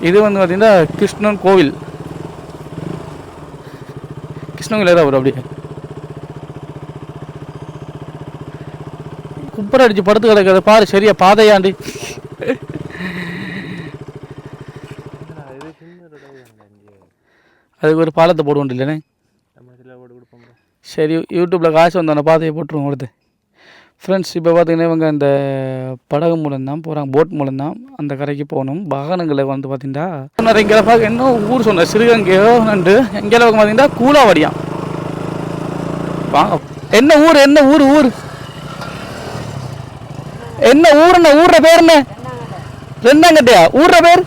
இது வந்து பார்த்தீங்கன்னா கிருஷ்ணன் கோவில் கிருஷ்ணன் ஏதாவது வரும் அப்படியே குப்பரை அடிச்சு படுத்து கிடக்கிறத பாரு சரியா பாதையாண்டி அதுக்கு ஒரு பாலத்தை போடுவோம் இல்லைண்ணே. சரி யூடியூப்பில் காசு வந்தோடனே பாதையை போட்டுருவோம் கொடுத்து ஃப்ரெண்ட்ஸ் இப்போ பார்த்திங்கன்னா இவங்க இந்த படகு மூலம்தான் போகிறாங்க போட் மூலம்தான் அந்த கரைக்கு போகணும். வாகனங்களை வந்து பார்த்தீங்கன்னா இங்கே பார்க்க இன்னும் ஊர் சொன்னார்? சிறுகங்கையோ நண்டு எங்கே பக்கம் பார்த்தீங்கன்னா கூலாவடியாம் வாங்க என்ன ஊர் என்ன ஊர் ஊர்? என்ன ஊர் என்ன ஊர்ற பேர் என்ன? ரெண்டாங்கட்டையா? ஊர்ற பேர்?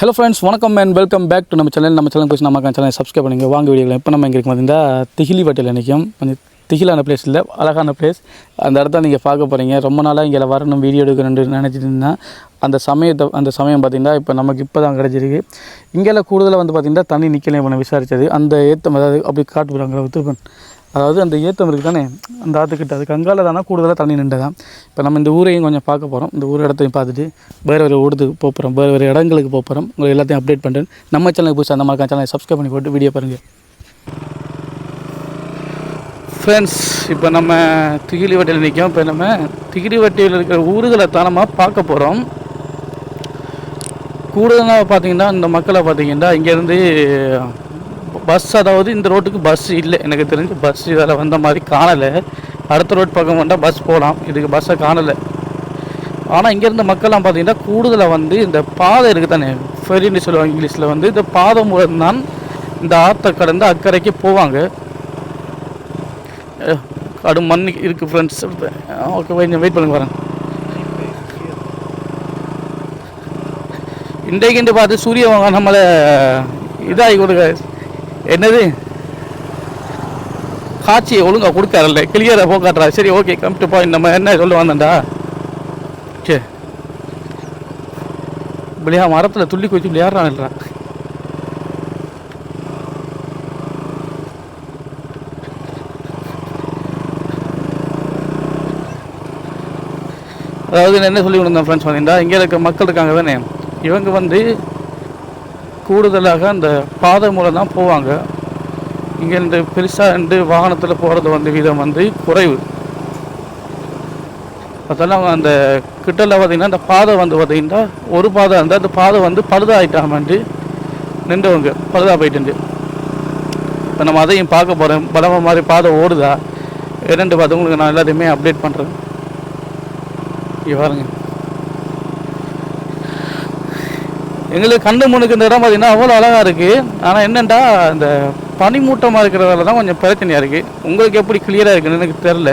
ஹலோ ஃப்ரெண்ட்ஸ் வணக்கம் அண்ட் வெல்கம் பேக் டு நம்ம சேனல் நம்ம சேனல் போய் நம்ம சேனல் சப்ஸ்கிரைப் பண்ணுங்க. வாங்க வீடியோ இப்போ நம்ம இங்கே இருக்கும் பார்த்தீங்கன்னா திகிலி வட்டியில் நிற்கும் கொஞ்சம் திகிலான பிளேஸ் இல்லை அழகான பிளேஸ் அந்த இடத்த நீங்கள் பார்க்க போகிறீங்க ரொம்ப நாளாக இங்கே வரணும் வீடியோ எடுக்கணும்னு நினச்சிட்டு இருந்தேன் அந்த சமயத்தை அந்த சமயம் பார்த்திங்கன்னா இப்போ நமக்கு இப்போ தான் கிடச்சிருக்கு. இங்கெல்லாம் கூடுதலாக வந்து பார்த்திங்கன்னா தண்ணி நிற்கலையே பண்ண விசாரித்தது அந்த ஏத்தம் அதாவது அப்படி காட்டுறாங்க திருப்பன் அதாவது அந்த ஏத்தம் இருக்குது தானே அந்த ஆற்றுக்கிட்ட அது அங்கால தானே கூடுதலாக தண்ணி நின்றுதான். இப்போ நம்ம இந்த ஊரையும் கொஞ்சம் பார்க்க போகிறோம் இந்த ஊர் இடத்தையும் பார்த்துட்டு வேறு வேறு ஊருக்கு போகிறோம் வேறு வேறு இடங்களுக்கு போக போகிறோம் உங்களை எல்லாத்தையும் அப்டேட் பண்ணுறேன் நம்ம சேனலுக்கு புதுசாக அந்த மாதிரி சேனலை சப்ஸ்கிரைப் பண்ணி போட்டு வீடியோ பாருங்கள் ஃப்ரெண்ட்ஸ் இப்போ நம்ம திகிலி வட்டியில் நிற்கோம் இப்போ நம்ம திகிலி வட்டியில் இருக்கிற ஊர்களை தனமாக பார்க்க போகிறோம் கூடுதலாக பார்த்தீங்கன்னா இந்த மக்களை பார்த்தீங்கன்னா இங்கேருந்து பஸ் அதாவது இந்த ரோட்டுக்கு பஸ் இல்லை. எனக்கு தெரிஞ்சு பஸ் இதில் வந்த மாதிரி காணலை. அடுத்த ரோட் பக்கம் வந்தால் பஸ் போகலாம் இதுக்கு பஸ்ஸை காணலை. ஆனால் இங்கேருந்த மக்கள்லாம் பார்த்தீங்கன்னா கூடுதலாக வந்து இந்த பாதை இருக்குது தானே ஃபெரின்னு சொல்லுவாங்க இங்கிலீஷில் வந்து. இந்த பாதை மூலம் தான் இந்த ஆற்றை கடந்து அக்கறைக்கு போவாங்க. கடும் மண் இருக்குது ஃப்ரெண்ட்ஸ் ஓகே கொஞ்சம் வெயிட் பண்ணுங்க வரேன். இன்றைக்கு பார்த்து சூரியன் நம்மளை இதாகி கொடுக்க என்னது? காட்சியை ஒழுங்கா கொடுக்காரல்ல. கிளியராக போக்காட்டுறா சரி ஓகே கம் டு பாயிண்ட் நம்ம என்ன சொல்ல வந்தேன்டா சரி விளையா மரத்தில் துள்ளி குச்சி விளையாடுறான் இல்லைடா அதாவது என்ன சொல்லி கொடுத்தேன் ஃப்ரெண்ட்ஸ் பார்த்தீங்கன்னா இங்கே இருக்க மக்கள் இருக்காங்க தானே? இவங்க வந்து கூடுதலாக அந்த பாதை மூலம் தான் போவாங்க. இங்கேருந்து பெருசாக இருந்து வாகனத்தில் போகிறது வந்து வீதம் வந்து குறைவு. அதெல்லாம் அந்த கிட்டல பார்த்தீங்கன்னா அந்த பாதை வந்து பார்த்தீங்கன்னா ஒரு பாதை இருந்தால் அந்த பாதை வந்து பழுதாயிட்டாமன்ட்டு நின்றவங்க பழுதா போயிட்டு இப்போ நம்ம அதையும் பார்க்க போகிறோம் பலமாக மாதிரி பாதை ஓடுதா? இரண்டு பார்த்து உங்களுக்கு நான் எல்லாத்தையுமே அப்டேட் பண்ணுறேன் இங்கே பாருங்க. எங்களுக்கு கண்ணு முனுக்கு இந்த இடம் பார்த்தீங்கன்னா அவ்வளோ அழகாக இருக்குது ஆனால் என்னென்னா இந்த பனிமூட்டமாக இருக்கிறதால தான் கொஞ்சம் பிரச்சனையாக இருக்குது உங்களுக்கு எப்படி கிளியராக இருக்குன்னு எனக்கு தெரில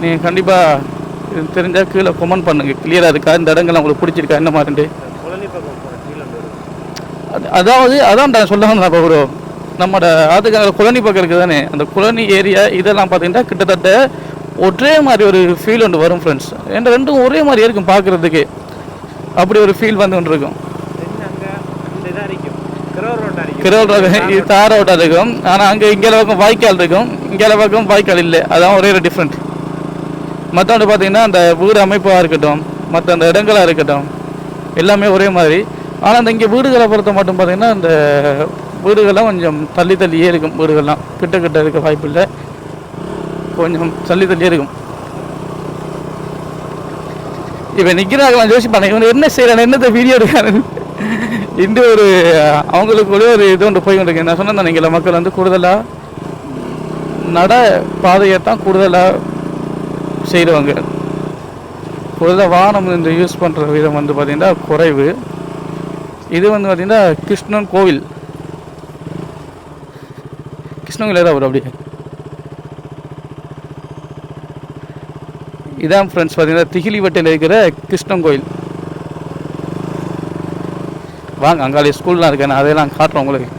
நீங்கள் கண்டிப்பாக தெரிஞ்சால் கீழே கமெண்ட் பண்ணுங்கள் கிளியராக இருக்கா? இந்த இடங்கள்லாம் உங்களுக்கு பிடிச்சிருக்கா? என்ன அது அதாவது அதான் நான் சொல்ல வந்தேன் ப்ரோ நம்மளோட அதுக்கு குழனி பக்கம் இருக்குது தானே அந்த குழனி ஏரியா இதெல்லாம் பார்த்தீங்கன்னா கிட்டத்தட்ட ஒரே மாதிரி ஒரு ஃபீல் ஒன்று வரும் ஃப்ரெண்ட்ஸ் என்ற ரெண்டும் ஒரே மாதிரி இருக்கும் பார்க்குறதுக்கு. அப்படி ஒரு ஃபீல் வந்து ஒன்று இருக்கும். அந்த கிரோல் இது தார் ரோட்டாக இருக்கும். ஆனால் அங்கே இங்கே பக்கம் வாய்க்கால் இருக்கும். இங்கே பக்கம் வாய்க்கால் இல்லை. அதான் ஒரே ஒரு டிஃப்ரெண்ட் மற்றவங்க பார்த்தீங்கன்னா அந்த வீடு அமைப்பாக இருக்கட்டும் மற்ற அந்த இடங்களாக இருக்கட்டும் எல்லாமே ஒரே மாதிரி. ஆனால் அந்த இங்கே வீடுகளை பொறுத்த மட்டும் பார்த்தீங்கன்னா இந்த வீடுகள்லாம் கொஞ்சம் தள்ளி தள்ளியே இருக்கும் வீடுகள்லாம். கிட்ட கிட்ட இருக்க வாய்ப்பு இல்லை. கொஞ்சம் சொல்லி தள்ளி இருக்கும். இவன் நிற்கிறாங்களாம் யோசிப்பாங்க. இவன் என்ன செய்கிறான் என்னத்த வீடியோ எடுக்கிறான் இந்த ஒரு அவங்களுக்குள்ளே ஒரு இது ஒன்று போய் கொண்டிருக்கு. நான் சொன்னேன் நினைக்கல மக்கள் வந்து கூடுதலாக நட பாதையை தான் கூடுதலாக செய்கிறவங்க கூடுதலாக வாகனம் இந்த யூஸ் பண்ணுற விதம் வந்து பார்த்திங்கன்னா குறைவு. இது வந்து பார்த்திங்கன்னா கிருஷ்ணன் கோவில். கிருஷ்ணன் கோயில் ஏதாவது வரும் இதான் ஃப்ரெண்ட்ஸ் பார்த்தீங்கன்னா திகிலிவட்டையில் இருக்கிற கிருஷ்ணன் கோயில். வாங்க அங்காலே ஸ்கூல்லாம் இருக்கு நான் அதையெல்லாம் காட்டுறோம் உங்களுக்கு.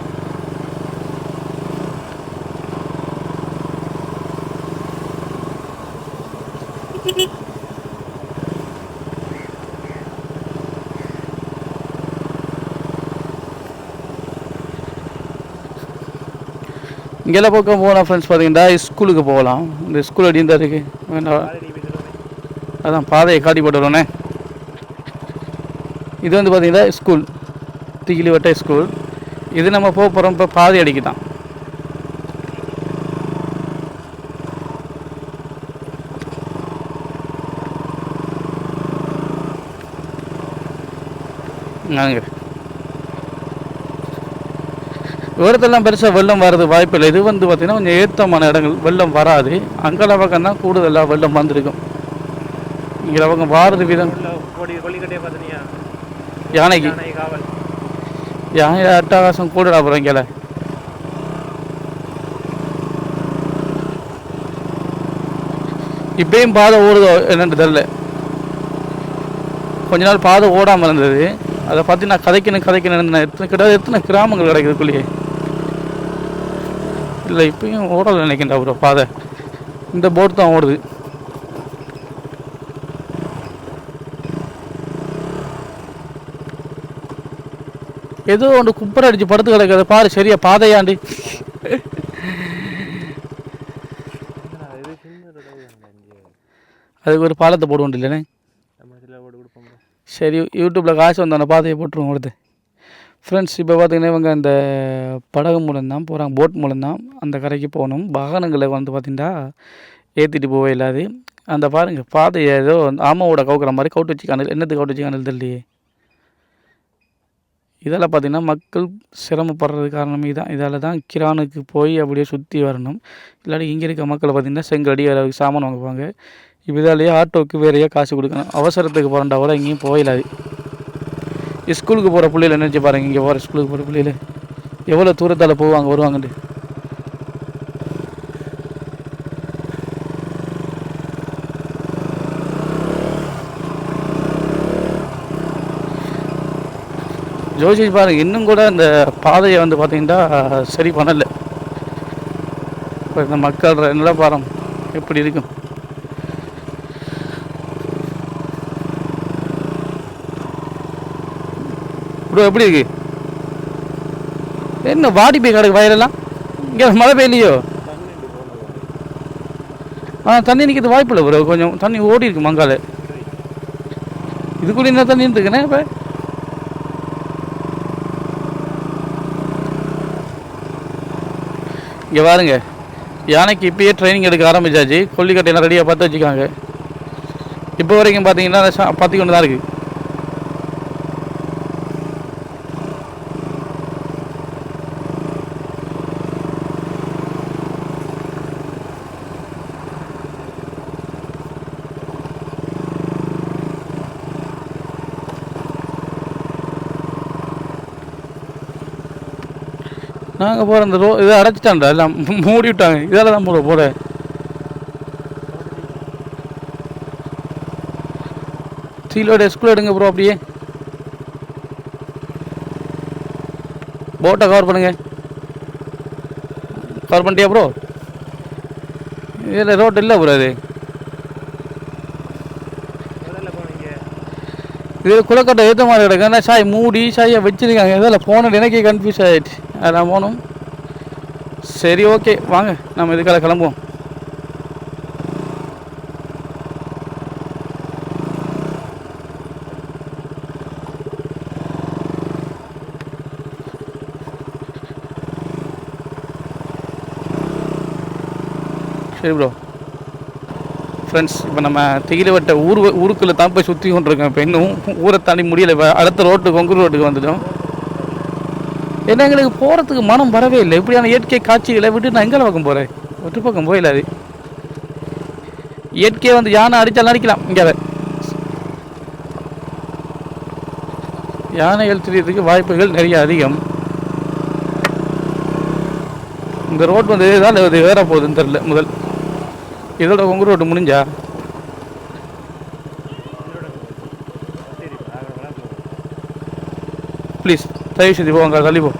இங்கெல்லாம் பக்கம் போகலாம் ஃப்ரெண்ட்ஸ் பார்த்தீங்கன்னா ஸ்கூலுக்கு போகலாம். இந்த ஸ்கூல் அடி தான் இருக்கு வேண்டாம் பாதி நீ பேசுகிறோம் அதான் பாதையை காட்டி போட்டுறோன்னே இது வந்து பார்த்திங்கன்னா ஸ்கூல் திகிலி வட்டை ஸ்கூல் இது நம்ம போக போகிறோம் இப்போ பாதை அடிக்கு தான் நாங்க. விவரத்தெல்லாம் பெருசாக வெள்ளம் வர்றது வாய்ப்பு இல்லை இது வந்து பார்த்திங்கன்னா கொஞ்சம் ஏற்றமான இடங்கள். வெள்ளம் வராது. அங்கெல்லாம் பக்கம் தான் கூடுதலாக வெள்ளம் வந்திருக்கும். இங்கே பக்கம் வாரது விதம். யானைக்கு. யானை அட்டகாசம் கூடடா அப்புறம் இங்கே இப்பயும் பாதை ஓடுதோ என்னன்னு தெரில கொஞ்ச நாள் பாதை ஓடாமல் இருந்தது. அதை பார்த்து நான் கதைக்கணும் கதைக்கணும் இருந்தேன். எத்தனை கிட்ட எத்தனை கிராமங்கள் கிடைக்குதுக்குள்ளேயே இல்லை இப்பயும் ஓடலை நினைக்கின்றா ப்ரோ பாதை. இந்த போட் தான் ஓடுது. ஏதோ ஒன்று குப்பரை அடிச்சு படுத்து கிடக்குது. பாரு சரியா பாதையாண்டி. அதுக்கு ஒரு பாலத்தை போடுவோம் இல்லைண்ணே. சரி யூடியூப்பில் காசு வந்தான பாதையை போட்டுருவோம் கொடுத்து ஃப்ரெண்ட்ஸ் இப்போ பார்த்தீங்கன்னா இவங்க அந்த படகு மூலம் தான் போகிறாங்க போட் மூலம் தான் அந்த கரைக்கு போகணும். வாகனங்களை வந்து பார்த்திங்கன்னா ஏற்றிட்டு போவே இல்லாது. அந்த பாருங்கள் பாதையை ஏதோ ஆமாவோட கவுக்கிற மாதிரி கவுட்டு வச்சு காணல் என்னத்துக்கு கவுட்டு வச்சு காணல் தெரியலையே. இதெல்லாம் பார்த்திங்கன்னா மக்கள் சிரமப்படுறது காரணமே தான் இதால் தான் கிரானுக்கு போய் அப்படியே சுற்றி வரணும். இல்லாட்டி இங்கே இருக்க மக்களை பார்த்திங்கன்னா செங்கடி அளவுக்கு சாமான் வாங்குவாங்க. இப்போ இதாலேயே ஆட்டோவுக்கு வேறையே காசு கொடுக்கணும். அவசரத்துக்கு போகிறண்டா கூட எங்கேயும் போயிடாது ஸ்கூலுக்கு போகிற பிள்ளைகள் நினச்சி பாருங்க இங்கே போகிற ஸ்கூலுக்கு போகிற பிள்ளைகள். எவ்வளோ தூரத்தால் போவாங்க வருவாங்கன்ட்டு. ஜோசி பாருங்க இன்னும் கூட இந்த பாதையை வந்து பார்த்தீங்கன்னா சரி பண்ணலை. இப்போ இந்த மக்கள் நிலப்பாரம் எப்படி இருக்கும் ப்ரோ எப்படி இருக்கு? என்ன வாடி போய் கிடக்கு வயலெல்லாம்? இங்கே மழை பெய்யலையோ? ஆ தண்ணி நிற்கிறது வாய்ப்பு இல்லை ப்ரோ கொஞ்சம் தண்ணி ஓடி இருக்கு மங்கால. இதுக்குள்ளே என்ன தண்ணி இருக்குண்ணே இப்போ? இங்கே பாருங்க. யானைக்கு இப்பயே ட்ரைனிங் எடுக்க ஆரம்பிச்சாச்சு. கொல்லிக்கட்டையெல்லாம் ரெடியாக பார்த்து வச்சுக்காங்க. இப்போ வரைக்கும் பார்த்தீங்கன்னா பார்த்துக்கொண்டு கொண்டு தான் இருக்குது நாங்கள் போகிற இந்த ரோ இதை அடைச்சிட்டான்டா எல்லாம் மூடி விட்டாங்க. இதால் தான் போகிற போகிற சீலோட ஸ்கூல் எடுங்க ப்ரோ அப்படியே. போட்டை கவர் பண்ணுங்க. கவர் பண்ணிட்டியா ப்ரோ இதில் ரோட் இல்லை ப்ரோ இது இது குளக்கட்டை ஏற்ற மாதிரி கிடக்கு. ஆனால் சாய் மூடி சாயை வச்சிருக்காங்க. இதில் போனது எனக்கே கன்ஃபியூஸ் ஆகிடுச்சு அதான் போகணும். சரி ஓகே வாங்க. நம்ம இதுக்காக கிளம்புவோம். சரி ப்ரோ ஃப்ரெண்ட்ஸ் இப்போ நம்ம திகிலவட்ட ஊர் ஊருக்குள்ளே தான் போய் சுற்றி கொண்டிருக்கோம் இப்போ இன்னும் ஊரை தாண்டி முடியலை. இப்போ அடுத்த ரோட்டு கொங்குரு ரோட்டுக்கு வந்துட்டோம். ஏன்னா எங்களுக்கு போகிறதுக்கு மனம் வரவே இல்லை. இப்படியான இயற்கை காட்சிகளை விட்டு நான் எங்கே பக்கம் போகிறேன் ஒற்று பக்கம் போயிடாது இயற்கையை வந்து யானை அடித்தாலும் அடிக்கலாம். இங்கே யானைகள் தெரியறதுக்கு வாய்ப்புகள் நிறைய அதிகம். இந்த ரோட் வந்து இதுதான் இது ஏற போகுதுன்னு தெரில முதல். இதோட உங்க ரோடு முடிஞ்சா? சரி ப்ளீஸ் தயவு செய்து போங்க தள்ளி போ.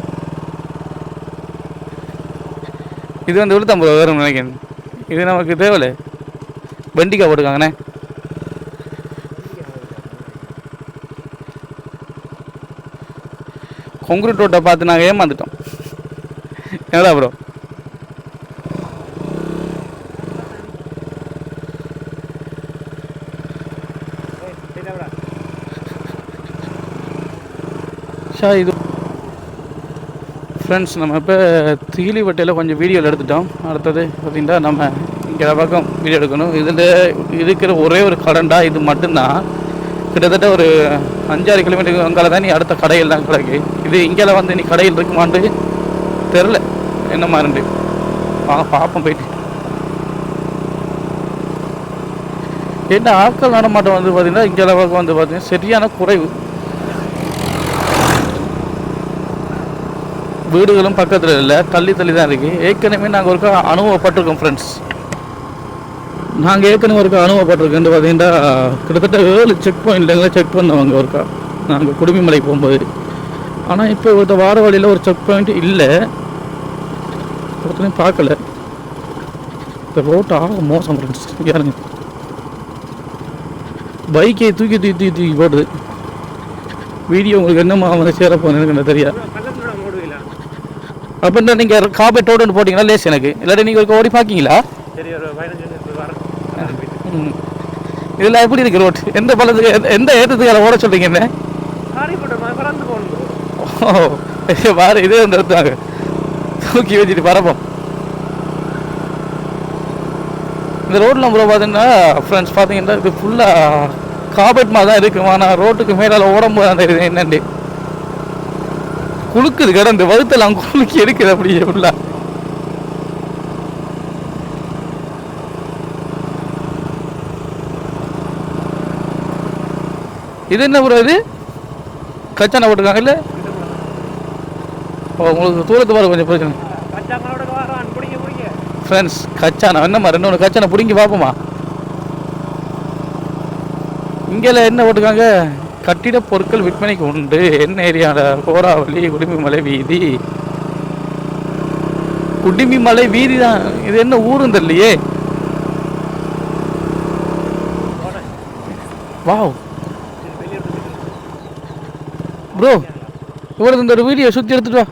இது வந்து விழுத்தம்பது ரூபா வரும் நினைக்கிறேன். இது நமக்கு தேவையில்லை. வெண்டிக்காய் போட்டுக்காங்கண்ணே. கொங்குரு ரோட்டை பார்த்து நாங்கள் ஏமாந்துட்டோம். என்னடா ப்ரோ ஷா இது ஃப்ரெண்ட்ஸ் நம்ம இப்போ தீலிவட்டையில் கொஞ்சம் வீடியோவில் எடுத்துட்டோம். அடுத்தது பார்த்திங்கன்னா நம்ம இங்கே பக்கம் வீடியோ எடுக்கணும். இதில் இருக்கிற ஒரே ஒரு கடண்டா இது மட்டும்தான். கிட்டத்தட்ட ஒரு அஞ்சாறு கிலோமீட்டருக்கு அங்கால தான் நீ அடுத்த கடையில் தான் கிடக்கு. இது இங்கே வந்து நீ கடையில் இருக்குமாண்டு தெரில என்ன மாதிரி வாங்க பார்ப்போம் போயிட்டு. என்ன ஆட்கள் நடமாட்டம் வந்து பார்த்தீங்கன்னா இங்கே பக்கம் வந்து பார்த்திங்கன்னா சரியான குறைவு. வீடுகளும் பக்கத்தில் இல்லை தள்ளி தள்ளி தான் இருக்குது ஏற்கனவே நாங்கள் ஒருக்கா அனுபவப்பட்டிருக்கோம் ஃப்ரெண்ட்ஸ் நாங்கள் ஏற்கனவே ஒருக்கா அனுபவப்பட்டிருக்கேன் பார்த்தீங்கன்னா கிட்டத்தட்ட ஏழு செக் பாயிண்ட்ல செக் பண்ணவங்க ஒருக்கா நாங்கள் குடுமிமலை போகும்போது. ஆனால் இப்போ இந்த வார வழியில் ஒரு செக் பாயிண்ட் இல்லை. ஒருத்தனையும் பார்க்கல. இந்த ரோட்டு ஆக மோசம் ஃப்ரெண்ட்ஸ் யாருங்க பைக்கை தூக்கி தூக்கி தூக்கி தூக்கி போடுது. வீடியோ உங்களுக்கு என்னமா வந்து சேர போகுது எனக்கு என்ன தெரியாது. அப்படின்னா நீங்கள் காபேட்டோடு ஒன்று போட்டிங்கன்னா லேஸ் எனக்கு. இல்லாட்டி நீங்கள் ஓடி பார்க்கீங்களா. இதெல்லாம் எப்படி இருக்கு ரோட் எந்த பள்ளத்துக்கு எந்த- ஏற்றத்துக்கு அதை ஓட சொல்றீங்க என்ன? ஓ பாரு. இதே வந்து எடுத்தாங்க தூக்கி வச்சுட்டு பரப்போம் இந்த ரோட்டில் ப்ரோ பார்த்தீங்கன்னா ஃப்ரெண்ட்ஸ் பார்த்தீங்கன்னா இது ஃபுல்லாக காபெட் மாதிரி தான் இருக்கும் ஆனால் ரோட்டுக்கு மேலே அந்த இது என்னண்டு? குலுக்குது கிடந்து வகுத்தெல்லாம் குலுக்கி எடுக்குது அப்படியே உள்ள. இது என்ன ப்ரோ இது? கச்சானா போட்டிருக்காங்க இல்லை? ஓ உங்களுக்கு தூரத்து வர கொஞ்சம் பிரச்சனை பிடிங்க ஃப்ரெண்ட்ஸ் கச்சானா என்னம்மா ரெண்டு ஒன்று கச்சானா பிடிங்கி பார்ப்போமா இங்கெல்லாம் என்ன போட்டிருக்காங்க? கட்டிட பொருட்கள் விற்பனைக்கு உண்டு. என்ன ஏரியாவில் கோராவளி குடிமிமலை வீதி. குடிமிமலை வீதி தான் இது என்ன ஊரும் தெரியலையே. வாவ். ப்ரோ இவ்வளோ இந்த ஒரு வீடியோ சுற்றி எடுத்துட்டு வா.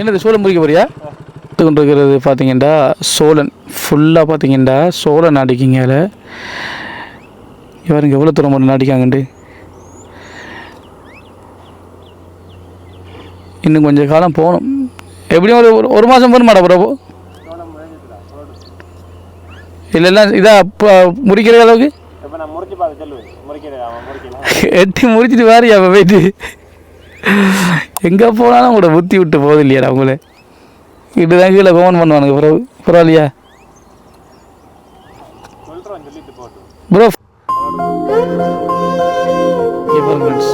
என்னது சோழன் முறிக்க போறியா? பார்த்து கொண்டிருக்கிறது பார்த்தீங்கன்னா சோழன். ஃபுல்லாக பார்த்தீங்கன்னா சோழன் அடிக்கிங்க இவருங்க எவ்வளோ தூரம் மட்டும் அடிக்காங்கண்டு இன்னும் கொஞ்சம் காலம் போகணும். எப்படியும் ஒரு ஒரு- மாதம் போகணும் மாடா ப்ரோ இல்லைல்லாம் இதாக இப்போ முறிக்கிற அளவுக்கு? எட்டி முடிச்சிட்டு வாரியா அவன் போயிட்டு? எங்கே போனாலும் கூட புத்தி விட்டு போகுது இல்லையா அவங்களே இப்படிதான் கீழே கவனம் பண்ணுவானுங்க பிறகு பரவாயில்லையா சொல்கிறோம் சொல்லிட்டு போட்டு ப்ரோ ஃப்ரெண்ட்ஸ்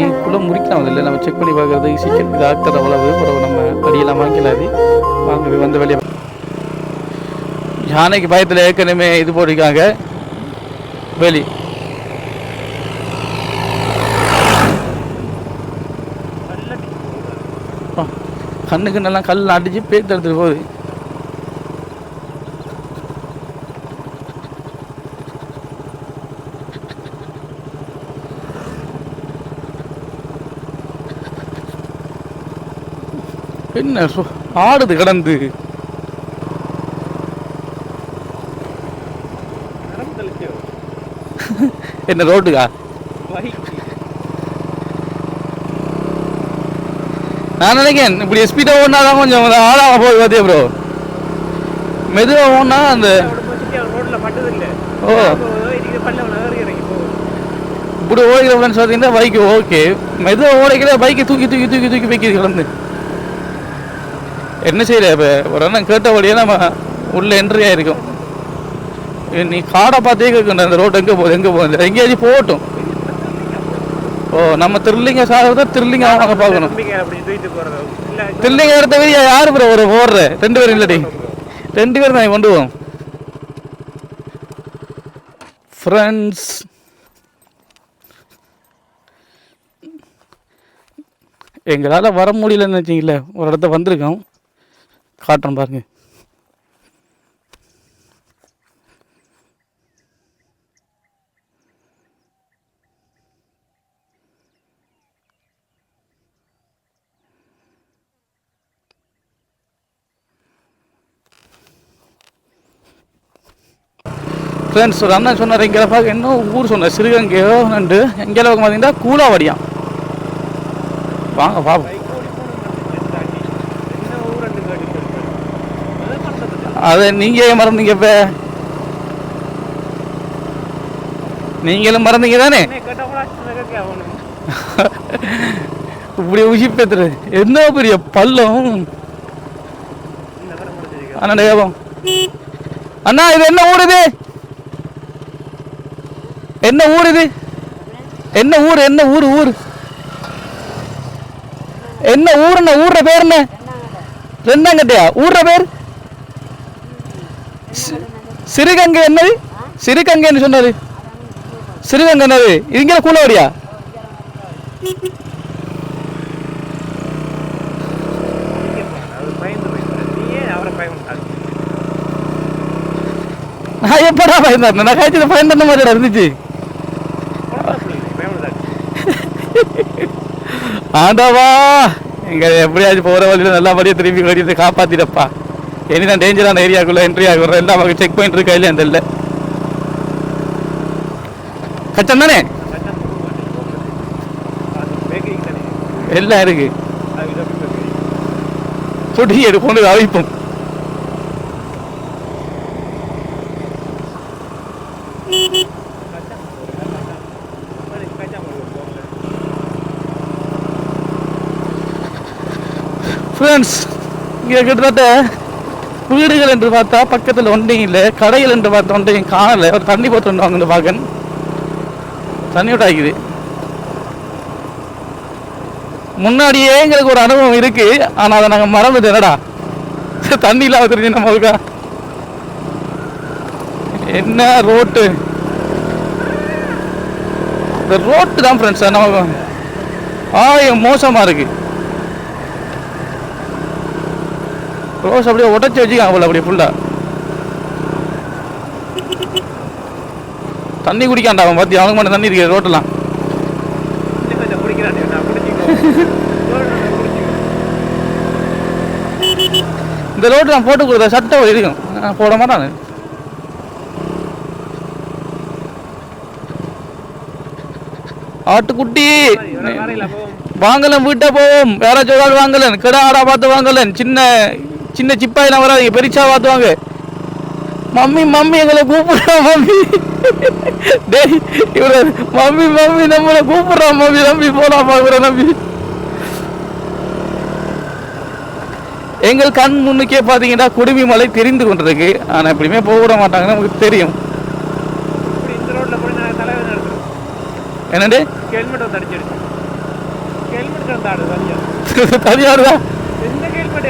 இதுக்குள்ளே முடிக்கலாம் இல்லை நம்ம செக் பண்ணி பார்க்குறது சீக்கிரம் இது ஆக்கிற அவ்வளவு பிறகு நம்ம அடியெல்லாம் வாங்கிக்கலாது வாங்க வந்த வேலையை யானைக்கு பயத்தில் ஏற்கனவே இது போட்டிருக்காங்க. வெளி. கண்ணுக்கு நல்லா கல் அடிச்சு பேத்து எடுத்துட்டு போகுது. என்ன சொ- ஆடுது கடந்து. என்ன ரோட்டுக்கா? நான் நினைக்கிறேன் இப்படி ஸ்பீடாக ஓடினா தான் கொஞ்சம் ஆளாக போய் பார்த்தியா ப்ரோ மெதுவாக ஓடினா அந்த ஓ. இப்படி ஓடிக்கிற ஃப்ரெண்ட்ஸ் பார்த்தீங்கன்னா பைக்கு ஓகே மெதுவாக ஓடிக்கிற பைக்கை தூக்கி தூக்கி தூக்கி தூக்கி வைக்கிது கிடந்து. என்ன செய்யல இப்போ? ஒரு அண்ணன் கேட்ட வழியே நம்ம உள்ள என்ட்ரி ஆகிருக்கும் நீ காடை பார்த்தே கேட்கணும். அந்த ரோடு எங்கே போகுது? எங்கே போகுது? எங்கேயாச்சும் போகட்டும். ஓ நம்ம திருலிங்க சாகிறத திருலிங்க அவங்க பார்க்கணும். திருலிங்க எடுத்த வழியா யார் பிற ஒரு ஓடுற ரெண்டு பேரும் இல்லடி. ரெண்டு பேரும் தான் கொண்டு போவோம். ஃப்ரெண்ட்ஸ் எங்களால் வர முடியலன்னு வச்சிங்களேன் ஒரு இடத்த வந்திருக்கோம். காட்டுறேன் பாருங்க. ஃப்ரெண்ட்ஸ் ஒரு அண்ணன் சொன்னார் இங்கே பார்க்க இன்னும் ஊர் சொன்னார்? சிறுகங்கையோ நண்டு எங்கே பக்கம் பார்த்தீங்கன்னா கூலாவடியான். வாங்க பாப்போம் பைக் ஓடி போகணும் தாண்டி என்ன ஊர் ரெண்டு கேட்டு அது பண்ணுறது அதை நீங்கள் மறந்தீங்க இப்போ? நீங்களும் மறந்தீங்க தானே? இப்படி உஷிப்பேத்துரு என்ன பெரிய பள்ளம்? அண்ணா கேப்போம் அண்ணா இது என்ன ஊர் இது? என்ன ஊர் இது? என்ன ஊர் என்ன ஊர் ஊர்? என்ன ஊர் என்ன ஊர்ற பேர் என்ன? ரெண்டாங்கட்டையா? ஊர்ற பேர்? சிறுகங்கை என்னது? சிறுகங்கைன்னு சொன்னது. சிறுகங்கை என்னது? இங்க கூலவாடியா அவர் பயந்து நான் எப்படா பயந்தேன் நான் காய்ச்சல் பயந்த மாதிரி இருந்துச்சு. ஆண்டாவா பிள்ளை எங்க எப்படியாச்சும் போற வழியில நல்லபடியா திரும்பி வழியில காப்பாத்திடப்பா. இனி நான் டேஞ்சரான ஏரியாக்குள்ள என்ட்ரி ஆகுறேன் எல்லா பக்கம் செக் பாயிண்ட் இருக்கா இல்லையா அந்த இல்லை கச்சம் தானே? எல்லாம் இருக்கு. அது எடுப்போம் பேக்கரி அவிப்போம். ஃப்ரெண்ட்ஸ் இங்கே கிட்டத்தட்ட வீடுகள் என்று பார்த்தா பக்கத்தில் ஒன்றையும் இல்லை கடைகள் என்று பார்த்தா ஒன்றையும் காணலை. ஒரு தண்ணி போட்டு வாங்கன்னு பார்க்கன் தண்ணி விட்டாக்குது முன்னாடியே எங்களுக்கு ஒரு அனுபவம் இருக்கு. ஆனால் அதை நாங்கள் மறந்துட்டு என்னடா? தண்ணி இல்லாம தெரிஞ்சு நம்மளுக்கா என்ன ரோட்டு? இந்த ரோட்டு தான் ஃப்ரெண்ட்ஸ் நம்ம ஆயம் மோசமாக இருக்குது ரோஸ் அப்படியே உடச்சி வச்சுக்காங்க போல அப்படியே ஃபுல்லாக தண்ணி குடிக்காண்டா அவன் பார்த்தி அவனுக்கு மட்டும் தண்ணி இருக்கு ரோட்டெல்லாம் இந்த ரோட்டு நான் போட்டு கொடுத்த சட்டை இருக்கும் நான் போட மாட்டான். ஆட்டுக்குட்டி! வாங்கலன் வீட்டை போவோம். யாராச்சும் ஒரு ஆள் வாங்கலன் கிடா ஆடா பார்த்து வாங்கலன் சின்ன சின்ன சிப்பாயெல்லாம் வராதீங்க பெரிசா பார்த்து வாங்க மம்மி மம்மி எங்களை கூப்பிடுறா மம்மி. டேய் இவர மம்மி மம்மி நம்மளை கூப்பிடுறா மம்மி நம்பி போலாம் இவரை நம்பி எங்கள் கண் முன்னுக்கே பார்த்தீங்கன்னா குடுமி மலை தெரிந்து கொண்டிருக்கு. ஆனால் எப்படியுமே போக விட மாட்டாங்கன்னு நமக்கு தெரியும். என்னண்டு ஹெல்மெட் வந்து அடிச்சிருச்சு. ஹெல்மெட் வந்து ஆடுது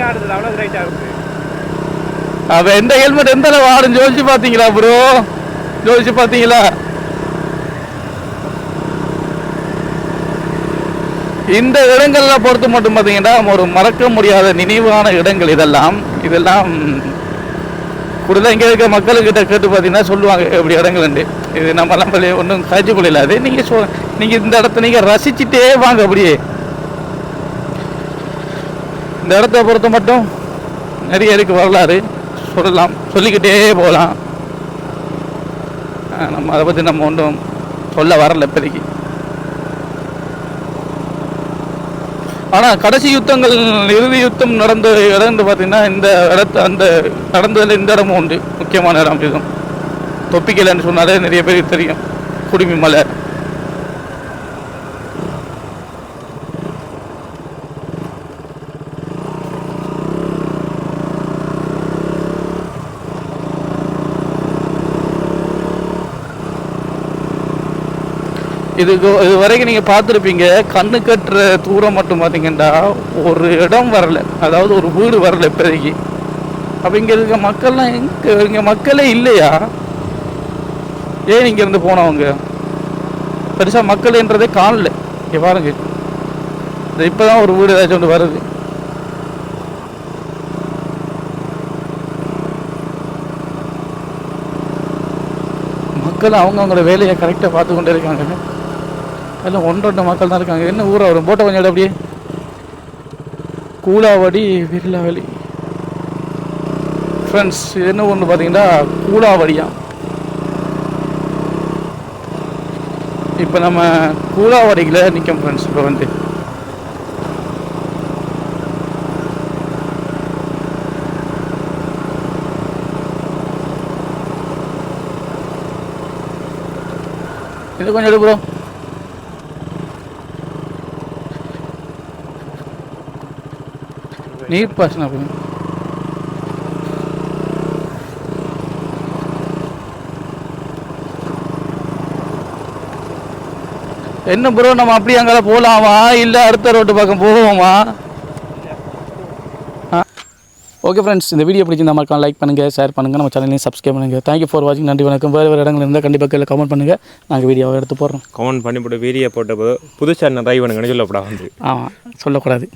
தனியாருதா ஆடுது அவ்வளோ ரைட் ஆகுது அப்போ எந்த ஹெல்மெட் எந்த அளவு ஆடும் ஜோதிச்சு பார்த்தீங்களா ப்ரோ ஜோதிச்சு பார்த்தீங்களா? இந்த இடங்கள்லாம் பொறுத்து மட்டும் பார்த்தீங்கன்னா ஒரு மறக்க முடியாத நினைவான இடங்கள் இதெல்லாம். இதெல்லாம் கூடுதலாக இங்கே இருக்க மக்கள்கிட்ட கேட்டு பார்த்தீங்கன்னா சொல்லுவாங்க இப்படி இடங்கள்ண்டு இது நம்மலாம் பள்ளி ஒன்றும் காய்ச்சி கொள்ளாது நீங்கள் சொ நீங்கள் இந்த இடத்த நீங்கள் ரசிச்சுட்டே வாங்க அப்படியே. இந்த இடத்த பொறுத்த மட்டும் நிறைய இருக்கு வரலாறு சொல்லலாம். சொல்லிக்கிட்டே போகலாம். நம்ம அதை பற்றி நம்ம ஒன்றும் சொல்ல வரல இப்போதைக்கு. ஆனால் கடைசி யுத்தங்கள் இறுதி யுத்தம் நடந்த இடம் பார்த்தீங்கன்னா இந்த இடத்த அந்த நடந்ததில் இந்த இடமும் உண்டு. முக்கியமான இடம் இதுவும். தொப்பிக்கலைன்னு சொன்னாலே நிறைய பேருக்கு தெரியும். குடுமி மலை இது இது வரைக்கும் நீங்கள் பார்த்துருப்பீங்க கண்ணு கட்டுற தூரம் மட்டும் பார்த்தீங்கன்னா ஒரு இடம் வரல. அதாவது ஒரு வீடு வரல இப்போதைக்கு. அப்போ இங்கே இருக்க மக்கள்லாம் இங்கே இங்கே மக்களே இல்லையா? ஏன் இங்கேருந்து போனவங்க? பெருசாக மக்கள்ன்றதே காணல. இங்கே பாருங்க. இது இப்போ தான் ஒரு வீடு ஏதாச்சும் ஒன்று வருது. மக்கள் அவங்கவுங்களோட வேலையை கரெக்டாக பார்த்து கொண்டே இருக்காங்க. எல்லாம் ஒன்று ரெண்டு மக்கள் தான் இருக்காங்க. என்ன ஊராக வரும்? போட்ட கொஞ்சம் அப்படியே. கூலாவடி விருலாவளி ஃப்ரெண்ட்ஸ் என்ன ஒன்று பார்த்தீங்கன்னா கூலாவடியா? இப்போ நம்ம கூலாவடியில் நிற்கும் ஃப்ரெண்ட்ஸ் இப்போ வந்து. இது கொஞ்சம் எடு நீர் பாசனம் அப்படின்னு என்ன ப்ரோ நம்ம அப்படியே அங்கே போகலாமா இல்லை அடுத்த ரோட்டு பக்கம் போவோமா? ஓகே ஃப்ரெண்ட்ஸ் இந்த வீடியோ பிடிச்சிருந்தா மறக்காம லைக் பண்ணுங்கள் ஷேர் பண்ணுங்கள் நம்ம சேனலையும் சப்ஸ்கிரைப் பண்ணுங்கள் தேங்க்யூ ஃபார் வாட்சிங் நன்றி வணக்கம். வேறு வேறு இடங்கள் இருந்தால் கண்டிப்பாக கீழே கமெண்ட் பண்ணுங்கள் நாங்கள் வீடியோவை எடுத்து போடுறோம். கமெண்ட் பண்ணி போட்டு வீடியோ போட்ட போது புதுசாக ட்ரை பண்ணுங்கன்னு சொல்லப்படா வந்து ஆமாம் சொல்லக்கூடாது.